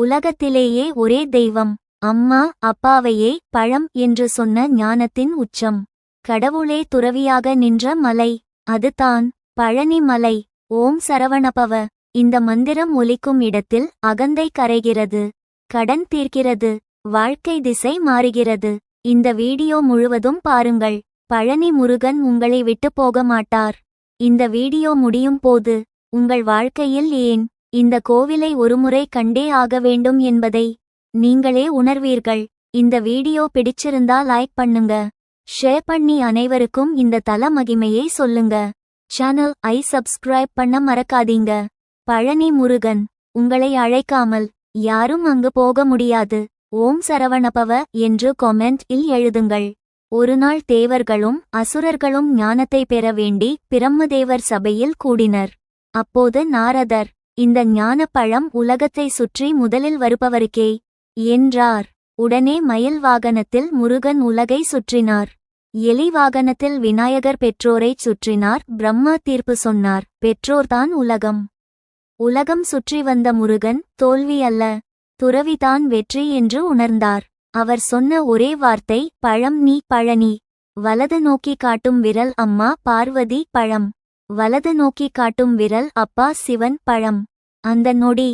உலகத்திலேயே ஒரே தெய்வம் அம்மா அப்பாவையே பழம் என்று சொன்ன ஞானத்தின் உச்சம். கடவுளே துறவியாக நின்ற மலை அதுதான் பழனி மலை. ஓம் சரவணபவ. இந்த மந்திரம் ஒலிக்கும் இடத்தில் அகந்தை கரைகிறது கடன் தீர்க்கிறது வாழ்க்கை திசை மாறுகிறது. இந்த வீடியோ முழுவதும் பாருங்கள். பழனி முருகன் உங்களை விட்டு போக மாட்டார். இந்த வீடியோ முடியும் போது உங்கள் வாழ்க்கையில் ஏன் இந்த கோவிலை ஒருமுறை கண்டே ஆக வேண்டும் என்பதை நீங்களே உணர்வீர்கள். இந்த வீடியோ பிடிச்சிருந்தா லைக் பண்ணுங்க. ஷேர் பண்ணி அனைவருக்கும் இந்த தல மகிமையை சொல்லுங்க. சேனல் ஐ சப்ஸ்கிரைப் பண்ண மறக்காதீங்க. பழனி முருகன் உங்களை அழைக்காமல் யாரும் அங்கு போக முடியாது. ஓம் சரவணபவ என்று கொமெண்ட் இல் எழுதுங்கள். ஒருநாள் தேவர்களும் அசுரர்களும் ஞானத்தை பெற வேண்டி பிரம்மதேவர் சபையில் கூடினர். அப்போது நாரதர் இந்த ஞானப்பழம் உலகத்தை சுற்றி முதலில் வருபவருக்கே என்றார். உடனே மயில் வாகனத்தில் முருகன் உலகை சுற்றினார். எலி வாகனத்தில் விநாயகர் பெற்றோரைச் சுற்றினார். பிரம்மா தீர்ப்பு சொன்னார். பெற்றோர்தான் உலகம். உலகம் சுற்றி வந்த முருகன் தோல்வி அல்ல. துறவிதான் வெற்றி என்று உணர்ந்தார். அவர் சொன்ன ஒரே வார்த்தை பழம் நீ பழனி. வலது நோக்கி காட்டும் விரல் அம்மா பார்வதி பழம். வலது நோக்கி காட்டும் விரல் அப்பா சிவன் பழம். அந்த நொடி